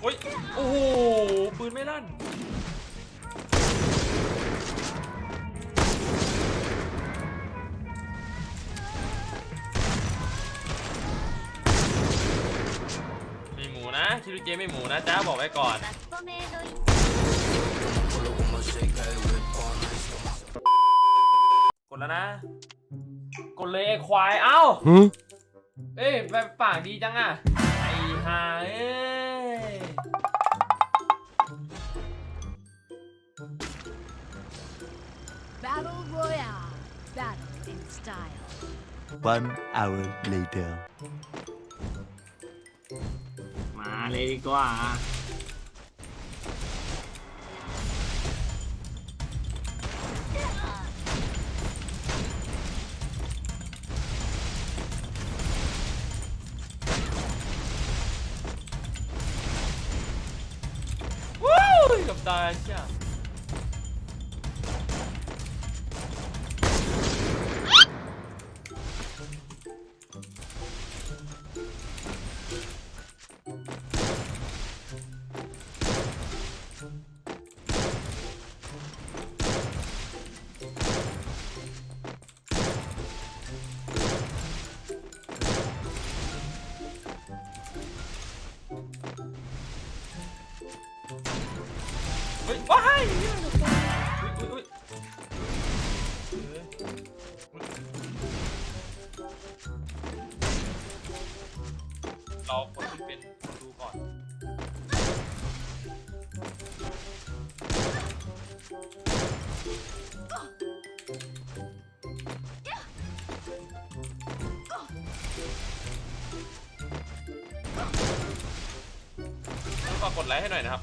โอ้ย โอ้โห ปืนไม่ลั่น ไม่หมูนะ คิดว่าเกะไม่หมูนะจ้าบอกไว้ก่อน กดแล้วนะ กดเลยควาย เอ้า เอ้ยไปปากดีจังอะ ไอ้ห่าเอ้ย Battle Royale Battle in style One hour later. มาเลยดีกว่า วู้ ยกับตายเชี่ยเฮ้ยว้ายอุ้ยอุ้ยอุ้ยเอ้ยเราคนที่เป็นคนดูก่อน ฝากกดไลค์ให้หน่อยนะครับ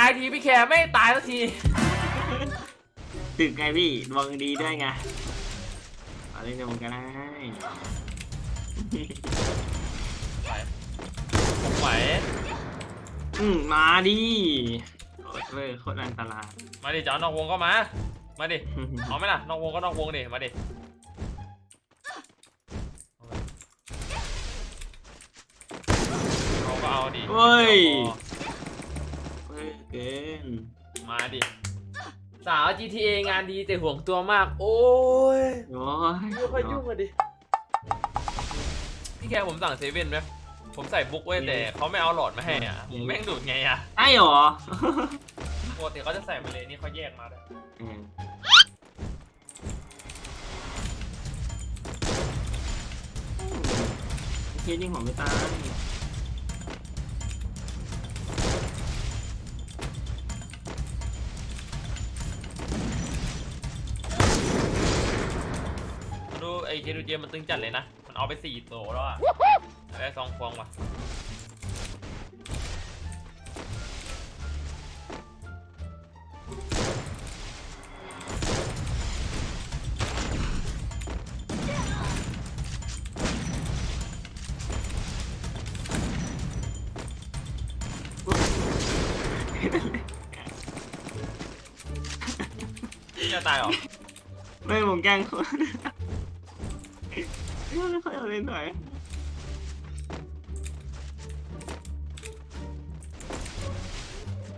ายทีพี่แคร์ไม่ตายสักทีตึกไงพี่ดวงดีด้วยไงเอาเล่นในวงกันได้ไหวผมไหวอืมมาดิโคตรเว้ยโคตรอันตราย มาดิจะเอานอกวงก็มา มาดิ เอาไหมล่ะ นอกวงก็นอกวงดิ มาดิ เอาก็เอาดิเฮ้ย เอาพเว้ย เกินอมาดิ สาว GTA งานดีแต่ห่วงตัวมาก โอ้ยโอ้ยไม่ค่อยยุ่งอะดิ พี่แคร์ผมสั่งเซเว่นไหมผมใส่บุ๊กไว้แต่เขาไม่เอาหลอดมาให้อะผมแม่งดูดไงอะไอ้หรอปกติเขาจะใส่มาเลยนี่เขาแยกมาด้วยอืมเฮียยิงผมไม่ตาย เคดูเจมันตึงจัดเลยนะ มันเอาไปสี่โตแล้วอะได้สองฟองว่ะพี่จะตายเหรอ ไม่ผมแกล้งคน ไม่ค่อยเอาเล่นหน่อย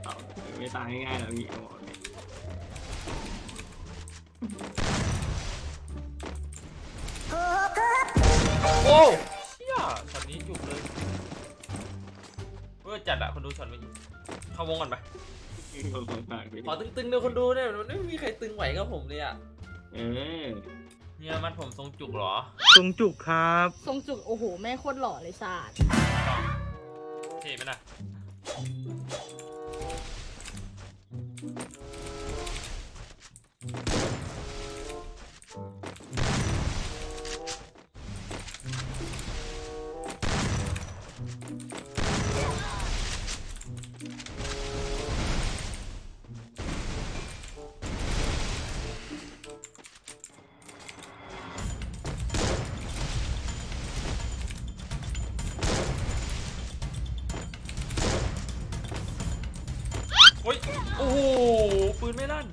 เอาไม่ตายง่ายๆหรอกพี่บอกเลยโอ้เชี่ยช็อตนี้จุกเลยเพื่อจัดอะคนดูช็อตเมื่อกี้เข้าวงก่อนไปผมสงสารพี่ขอตึงๆเดี๋ยวคนดูเนี่ยมันไม่มีใครตึงไหวกับผมเลยอะเออ เนี่ยมัดผมทรงจุกเหรอ ตรงจุกครับ ทรงจุกโอ้โห แม่งโคตรหล่อเลยศาสตร์เท่ไหมน่ะ นไม่ลั่น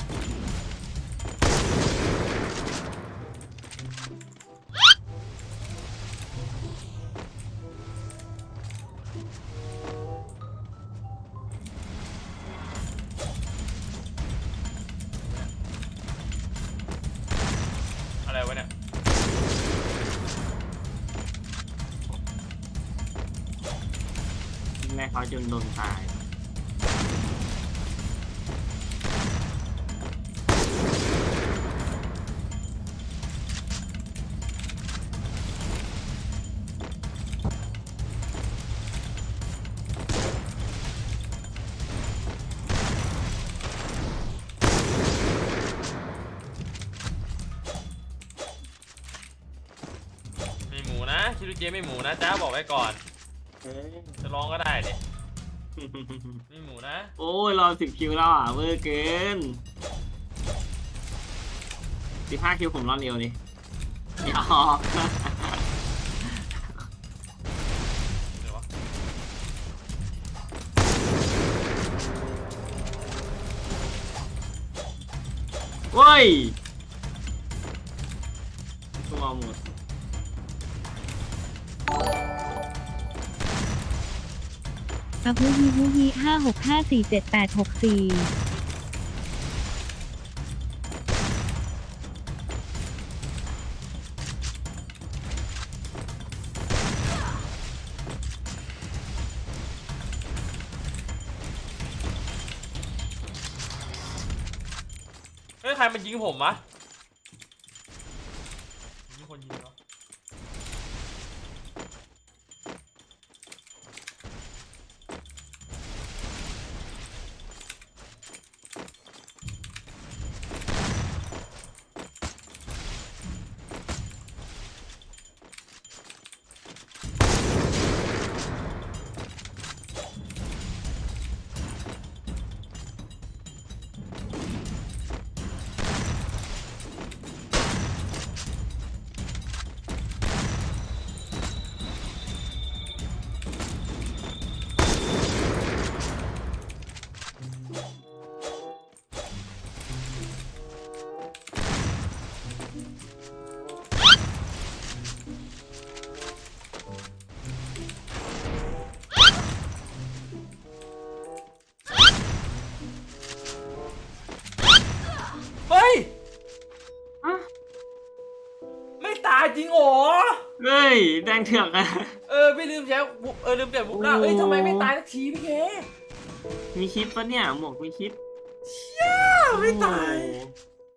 อะไรวะเนี่ยแม่เขาจนโดนตาย เจไม่หมูนะจ้าบอกไว้ก่อนเอ้ยจะร้องก็ได้เด็ไม่หมูนะ โอ้ยรอสิบคิวแล้วอะเวอร์เกินสิบห้าคิวผมรอดเร็วนี่ยอมเดี๋ยววะเว้ยตัวหมด อะฮูฮีฮูฮีห้าหกห้าสี่เจ็ดแปดหกสี่เฮ้ยใครมันยิงผมวะมีคนยิงเหรอ จริงเหรอ เฮ้ย แดงเถือกอะ เออพี่ลืมใช้บุ๊เออลืมเปลี่ยนบุ๊กหน้าเอ้ยทำไมไม่ตายสักทีพี่เคมีคิดปะเนี่ย หมวกมีคิดอ้าวไม่ตาย